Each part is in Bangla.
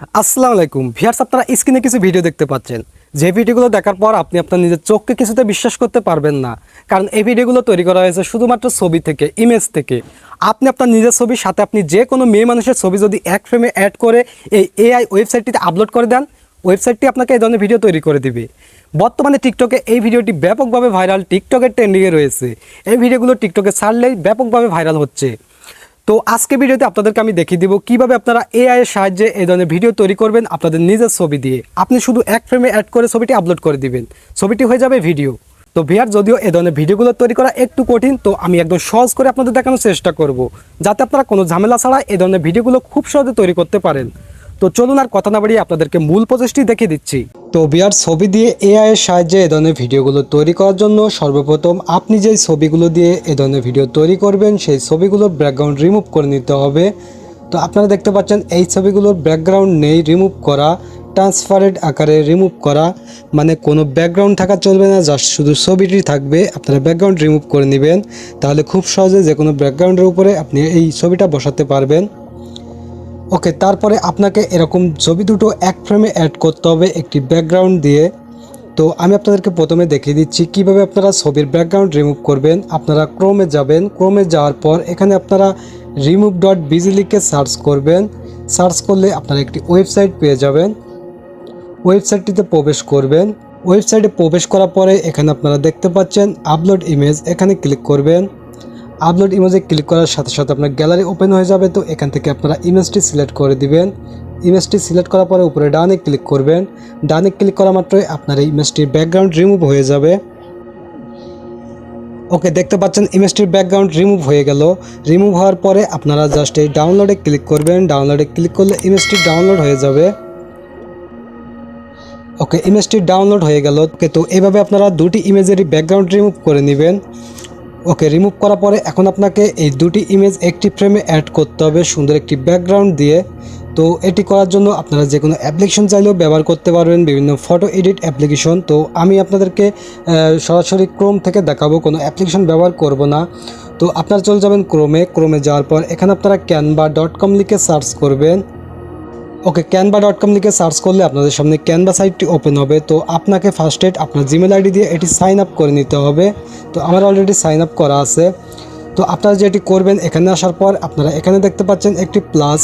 আসসালামু আলাইকুম। ভিয়ার্স আপনারা স্ক্রিনে কিছু ভিডিও দেখতে পাচ্ছেন। যে ভিডিওগুলো দেখার পর আপনি আপনার নিজের চোখকে কিছুতে বিশ্বাস করতে পারবেন না। কারণ এই ভিডিওগুলো তৈরি করা হয়েছে শুধুমাত্র ছবি থেকে ইমেজ থেকে। আপনি আপনার নিজের ছবির সাথে আপনি যে কোনো মেয়ে মানুষের ছবি যদি এক ফ্রেমে অ্যাড করে এই এআই ওয়েবসাইটটিতে আপলোড করে দেন ওয়েবসাইটটি আপনাকে এই ধরনের ভিডিও তৈরি করে দিবে। বর্তমানে টিকটকে এই ভিডিওটি ব্যাপকভাবে ভাইরাল টিকটকের ট্রেন্ডিংয়ে রয়েছে। এই ভিডিওগুলো টিকটকে ছাড়লেই ব্যাপকভাবে ভাইরাল হচ্ছে। তো আজকে ভিডিওতে আপনাদেরকে আমি দেখিয়ে দিব কীভাবে আপনারা এআই এর সাহায্যে এই ধরনের ভিডিও তৈরি করবেন আপনাদের নিজের ছবি দিয়ে। আপনি শুধু এক ফ্রেমে অ্যাড করে ছবিটি আপলোড করে দিবেন। ছবিটি হয়ে যাবে ভিডিও তো ভিআর যদিও এ ধরনের ভিডিওগুলো তৈরি করা একটু কঠিন, তো আমি একদম সহজ করে আপনাদের দেখানোর চেষ্টা করব, যাতে আপনারা কোনো ঝামেলা ছাড়া এ ধরনের ভিডিওগুলো খুব সহজে তৈরি করতে পারেন। তো চলুন আর কথা না বাড়িয়ে আপনাদেরকে মূল প্রচেষ্টি দেখিয়ে দিচ্ছি। তো বিয়ার ছবি দিয়ে এআই এর সাহায্যে এ ধরনের ভিডিওগুলো তৈরি করার জন্য সর্বপ্রথম আপনি যেই ছবিগুলো দিয়ে এ ধরনের ভিডিও তৈরি করবেন, সেই ছবিগুলোর ব্যাকগ্রাউন্ড রিমুভ করে নিতে হবে। তো আপনারা দেখতে পাচ্ছেন, এই ছবিগুলোর ব্যাকগ্রাউন্ড নেই রিমুভ করা ট্রান্সপারেন্ট আকারে রিমুভ করা মানে কোনো ব্যাকগ্রাউন্ড থাকা চলবে না জাস্ট শুধু ছবিটি থাকবে, আপনারা ব্যাকগ্রাউন্ড রিমুভ করে নেবেন। তাহলে খুব সহজে যে কোনো ব্যাকগ্রাউন্ডের উপরে আপনি এই ছবিটা বসাতে পারবেন। ওকে, তারপরে আপনাকে এরকম ছবি দুটো এক ফ্রেমে অ্যাড করতে হবে একটি ব্যাকগ্রাউন্ড দিয়ে। তো আমি আপনাদেরকে প্রথমে দেখিয়ে দিচ্ছি কীভাবে আপনারা ছবির ব্যাকগ্রাউন্ড রিমুভ করবেন। আপনারা ক্রোমে যাবেন। ক্রোমে যাওয়ার পর এখানে আপনারা রিমুভ ডট বিজি লিখে সার্চ করবেন। সার্চ করলে আপনারা একটি ওয়েবসাইট পেয়ে যাবেন। ওয়েবসাইটটিতে প্রবেশ করবেন। ওয়েবসাইটে প্রবেশ করার পরে এখানে আপনারা দেখতে পাচ্ছেন আপলোড ইমেজ এখানে ক্লিক করবেন। আপলোড ইমেজে ক্লিক করার সাথে সাথে আপনার গ্যালারি ওপেন হয়ে যাবে, তো এখান থেকে আপনারা ইমেজটি সিলেক্ট করে দিবেন। ইমেজটি সিলেক্ট করার পরে উপরে ডানে ক্লিক করবেন। ডানে ক্লিক করা মাত্রই আপনার এই ইমেজটির ব্যাকগ্রাউন্ড রিমুভ হয়ে যাবে। ওকে, দেখতে পাচ্ছেন ইমেজটির ব্যাকগ্রাউন্ড রিমুভ হয়ে গেল। রিমুভ হওয়ার পরে আপনারা জাস্ট এই ডাউনলোডে ক্লিক করবেন। ডাউনলোডে ক্লিক করলে ইমেজটি ডাউনলোড হয়ে যাবে। ওকে, ইমেজটি ডাউনলোড হয়ে গেল। ওকে, তো এভাবে আপনারা দুটি ইমেজেরই ব্যাকগ্রাউন্ড রিমুভ করে নেবেন। ওকে রিমুভ করার পরে এখন আপনাকে এই দুটি ইমেজ একটি ফ্রেমে অ্যাড করতে হবে, সুন্দর একটি ব্যাকগ্রাউন্ড দিয়ে। তো এটি করার জন্য আপনারা যে কোনো অ্যাপ্লিকেশন চাইলেও ব্যবহার করতে পারবেন, বিভিন্ন ফটো এডিট অ্যাপ্লিকেশন তো আমি আপনাদেরকে সরাসরি ক্রোম থেকে দেখাবো, কোনো অ্যাপ্লিকেশন ব্যবহার করব না। তো আপনারা চলে যাবেন ক্রোমে ক্রোমে যাওয়ার পর এখানে আপনারা ক্যানভা ডট কম লিখে সার্চ করবেন। ওকে ক্যানভা ডট কম লিখে সার্চ করলে আপনাদের সামনে ক্যানভা সাইটটি ওপেন হবে। তো আপনাকে ফার্স্ট এড আপনার জিমেল আইডি দিয়ে এটি সাইন আপ করে নিতে হবে। তো আমার অলরেডি সাইন আপ করা আছে। তো আপনারা যেটি করবেন, এখানে আসার পর আপনারা এখানে দেখতে পাচ্ছেন একটি প্লাস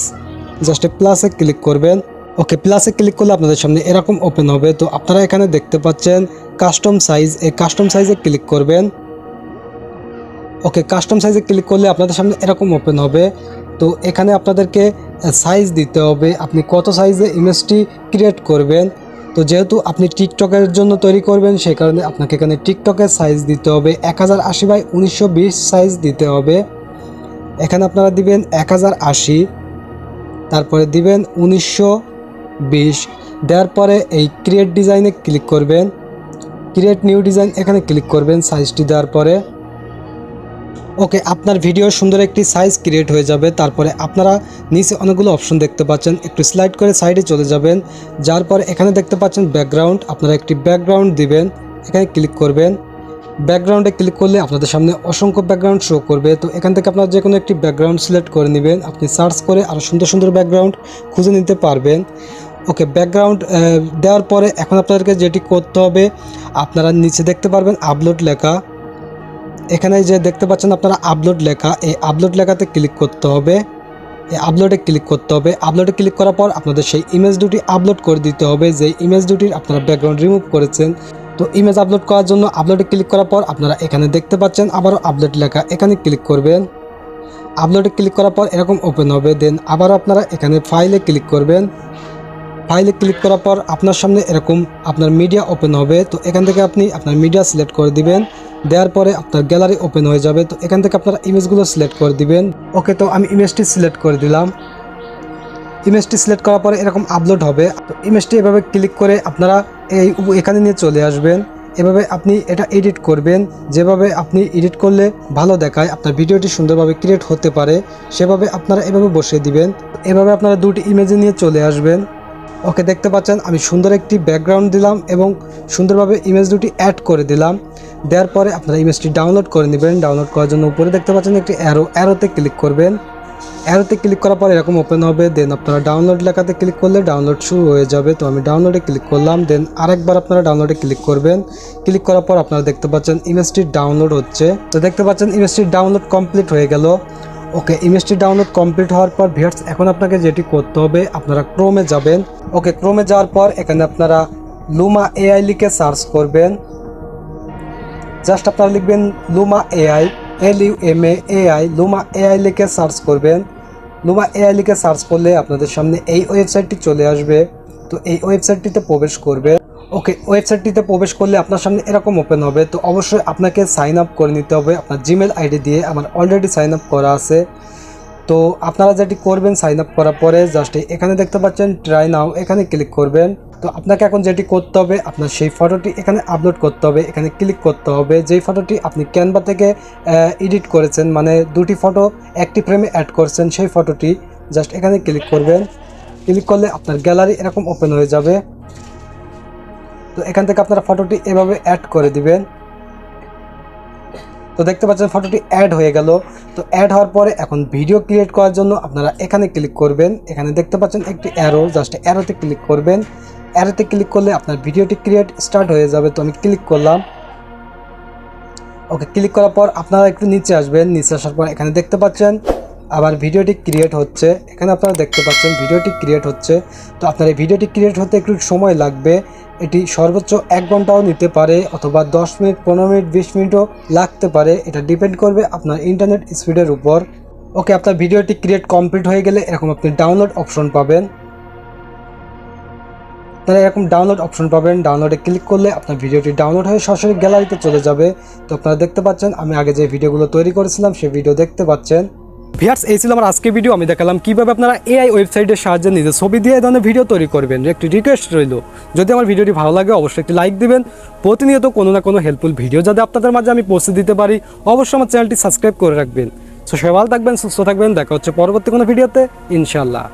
জাস্ট প্লাসে ক্লিক করবেন। ওকে প্লাসে ক্লিক করলে আপনাদের সামনে এরকম ওপেন হবে। তো আপনারা এখানে দেখতে পাচ্ছেন কাস্টম সাইজ এই কাস্টম সাইজে ক্লিক করবেন। ওকে কাস্টম সাইজে ক্লিক করলে আপনাদের সামনে এরকম ওপেন হবে। তো এখানে আপনাদেরকে সাইজ দিতে হবে। আপনি কত সাইজে ইমেজটি ক্রিয়েট করবেন? তো যেহেতু আপনি টিকটকের জন্য তৈরি করবেন, সেই কারণে আপনাকে এখানে টিকটকের সাইজ দিতে হবে। এক হাজার আশি বাই উনিশশো বিশ সাইজ দিতে হবে। এখানে আপনারা দিবেন এক হাজার আশি, তারপরে দিবেন উনিশশো বিশ। দেওয়ার পরে এই ক্রিয়েট ডিজাইনে ক্লিক করবেন। ক্রিয়েট নিউ ডিজাইন এখানে ক্লিক করবেন সাইজটি দেওয়ার পরে। ওকে, আপনার ভিডিও সুন্দর একটি সাইজ ক্রিয়েট হয়ে যাবে। তারপরে আপনারা নিচে অনেকগুলো অপশন দেখতে পাচ্ছেন। একটু স্লাইড করে সাইডে চলে যাবেন। যার পর এখানে দেখতে পাচ্ছেন ব্যাকগ্রাউন্ড আপনারা একটি ব্যাকগ্রাউন্ড দিবেন। এখানে ক্লিক করবেন। ব্যাকগ্রাউন্ডে ক্লিক করলে আপনাদের সামনে অসংখ্য ব্যাকগ্রাউন্ড শো করবে। তো এখান থেকে আপনারা যে কোনো একটি ব্যাকগ্রাউন্ড সিলেক্ট করে নেবেন। আপনি সার্চ করে আরও সুন্দর সুন্দর ব্যাকগ্রাউন্ড খুঁজে নিতে পারবেন। ওকে ব্যাকগ্রাউন্ড দেওয়ার পরে এখন আপনাদেরকে যেটি করতে হবে, আপনারা নিচে দেখতে পারবেন আপলোড লেখা। এখানে যে দেখতে পাচ্ছেন আপনারা আপলোড লেখা, এই আপলোড লেখাতে ক্লিক করতে হবে। এই আপলোডে ক্লিক করতে হবে। আপলোডে ক্লিক করার পর আপনাদের সেই ইমেজ দুটি আপলোড করে দিতে হবে। যে ইমেজ দুটির আপনারা ব্যাকগ্রাউন্ড রিমুভ করেছেন। তো ইমেজ আপলোড করার জন্য আপলোডে ক্লিক করার পর আপনারা এখানে দেখতে পাচ্ছেন আবারও আপলোড লেখা। এখানে ক্লিক করবেন। আপলোডে ক্লিক করার পর এরকম ওপেন হবে। দেন আবারও আপনারা এখানে ফাইলে ক্লিক করবেন। ফাইলে ক্লিক করার পর আপনার সামনে এরকম আপনার মিডিয়া ওপেন হবে। তো এখান থেকে আপনি আপনার মিডিয়া সিলেক্ট করে দিবেন। দেওয়ার পরে আপনার গ্যালারি ওপেন হয়ে যাবে। তো এখান থেকে আপনারা ইমেজগুলো সিলেক্ট করে দিবেন। ওকে, তো আমি ইমেজটি সিলেক্ট করে দিলাম। ইমেজটি সিলেক্ট করার পরে এরকম আপলোড হবে। তো ইমেজটি এভাবে ক্লিক করে আপনারা এই এখানে নিয়ে চলে আসবেন। এভাবে আপনি এটা এডিট করবেন। যেভাবে আপনি এডিট করলে ভালো দেখায়, আপনার ভিডিওটি সুন্দরভাবে ক্রিয়েট হতে পারে, সেভাবে আপনারা এভাবে বসিয়ে দিবেন। এভাবে আপনারা দুটি ইমেজে নিয়ে চলে আসবেন। ওকে দেখতে পাচ্ছেন, আমি সুন্দর একটি ব্যাকগ্রাউন্ড দিলাম এবং সুন্দরভাবে ইমেজ দুটি অ্যাড করে দিলাম। দেওয়ার পরে আপনারা ইমেজটি ডাউনলোড করে নেবেন। ডাউনলোড করার জন্য উপরে দেখতে পাচ্ছেন একটি অ্যারো অ্যারোতে ক্লিক করবেন। অ্যারোতে ক্লিক করার পর এরকম ওপেন হবে দেন আপনারা ডাউনলোড লেখাতে ক্লিক করলে ডাউনলোড শুরু হয়ে যাবে। তো আমি ডাউনলোডে ক্লিক করলাম দেন আরেকবার আপনারা ডাউনলোডে ক্লিক করবেন। ক্লিক করার পর আপনারা দেখতে পাচ্ছেন ইমেজটি ডাউনলোড হচ্ছে। তো দেখতে পাচ্ছেন ইমেজটি ডাউনলোড কমপ্লিট হয়ে গেল। ওকে ইমেজটি ডাউনলোড কমপ্লিট হওয়ার পর ভিউয়ার্স, এখন আপনাকে যেটি করতে হবে, আপনারা ক্রোমে যাবেন। ওকে ক্রোমে যাওয়ার পর এখানে আপনারা লুমা এআই লিখে সার্চ করবেন। জাস্ট আপনারা লিখবেন Luma AI L U M A AI Luma AI লিখে সার্চ করবেন। লুমা এআই লিখে সার্চ করলে আপনাদের সামনে এই ওয়েবসাইটটি চলে আসবে। তো এই ওয়েবসাইটটিতে প্রবেশ করবে ওকে, ওয়েবসাইটটিতে প্রবেশ করলে আপনার সামনে এরকম ওপেন হবে। তো অবশ্যই আপনাকে সাইন আপ করে নিতে হবে। আপনার জিমেল আইডি দিয়ে আমার অলরেডি সাইন আপ করা আছে। তো আপনারা যেটি করবেন সাইন আপ করার পরে জাস্ট এখানে দেখতে পাচ্ছেন ট্রাই নাও এখানে ক্লিক করবেন। তো আপনাকে এখন যেটি করতে হবে, আপনার সেই ফটোটি এখানে আপলোড করতে হবে, এখানে ক্লিক করতে হবে। যেই ফটোটি আপনি ক্যানভা থেকে এডিট করেছেন মানে দুটি ফটো একটি ফ্রেমে অ্যাড করছেন, সেই ফটোটি জাস্ট এখানে ক্লিক করবেন। ক্লিক করলে আপনার গ্যালারি এরকম ওপেন হয়ে যাবে। তো এখান থেকে আপনারা ফটোটি এভাবে অ্যাড করে দিবেন। তো দেখতে পাচ্ছেন ফটোটি অ্যাড হয়ে গেল। তো অ্যাড হওয়ার পরে এখন ভিডিও ক্রিয়েট করার জন্য আপনারা এখানে ক্লিক করবেন। এখানে দেখতে পাচ্ছেন একটি অ্যারো জাস্ট অ্যারোতে ক্লিক করবেন। অ্যারোতে ক্লিক করলে আপনার ভিডিওটি ক্রিয়েট স্টার্ট হয়ে যাবে। তো আমি ক্লিক করলাম। ওকে ক্লিক করার পর আপনারা একটু নিচে আসবেন। নিচে আসার পর এখানে দেখতে পাচ্ছেন আবার ভিডিওটি ক্রিয়েট হচ্ছে। এখানে আপনারা দেখতে পাচ্ছেন, ভিডিওটি ক্রিয়েট হচ্ছে। তো আপনার এই ভিডিওটি ক্রিয়েট হতে একটু সময় লাগবে। এটি সর্বোচ্চ এক ঘন্টাও নিতে পারে অথবা দশ মিনিট, পনেরো মিনিট, বিশ মিনিটও লাগতে পারে। এটা ডিপেন্ড করবে আপনার ইন্টারনেট স্পিডের উপর। ওকে আপনার ভিডিওটি ক্রিয়েট কমপ্লিট হয়ে গেলে এরকম আপনি ডাউনলোড অপশন পাবেন। আপনারা এরকম ডাউনলোড অপশন পাবেন। ডাউনলোডে ক্লিক করলে আপনার ভিডিওটি ডাউনলোড হয়ে সরাসরি গ্যালারিতে চলে যাবে। তো আপনারা দেখতে পাচ্ছেন, আমি আগে যে ভিডিওগুলো তৈরি করেছিলাম সেই ভিডিও দেখতে পাচ্ছেন। ভিয়ার্স, এই ছিল আমার আজকে ভিডিও আমি দেখালাম কীভাবে আপনারা এআই ওয়েবসাইটের সাহায্যে নিজের ছবি দিয়ে এই ধরনের ভিডিও তৈরি করবেন। একটি রিকোয়েস্ট রইল। যদি আমার ভিডিওটি ভালো লাগে, অবশ্যই একটি লাইক দিবেন। প্রতিনিয়ত কোনো না কোনো হেল্পফুল ভিডিও যাতে আপনাদের মাঝে আমি পৌঁছে দিতে পারি। অবশ্যই আমার চ্যানেলটি সাবস্ক্রাইব করে রাখবেন। সো সে ভালো থাকবেন, সুস্থ থাকবেন। দেখা হচ্ছে পরবর্তী কোনো ভিডিওতে ইনশাল্লাহ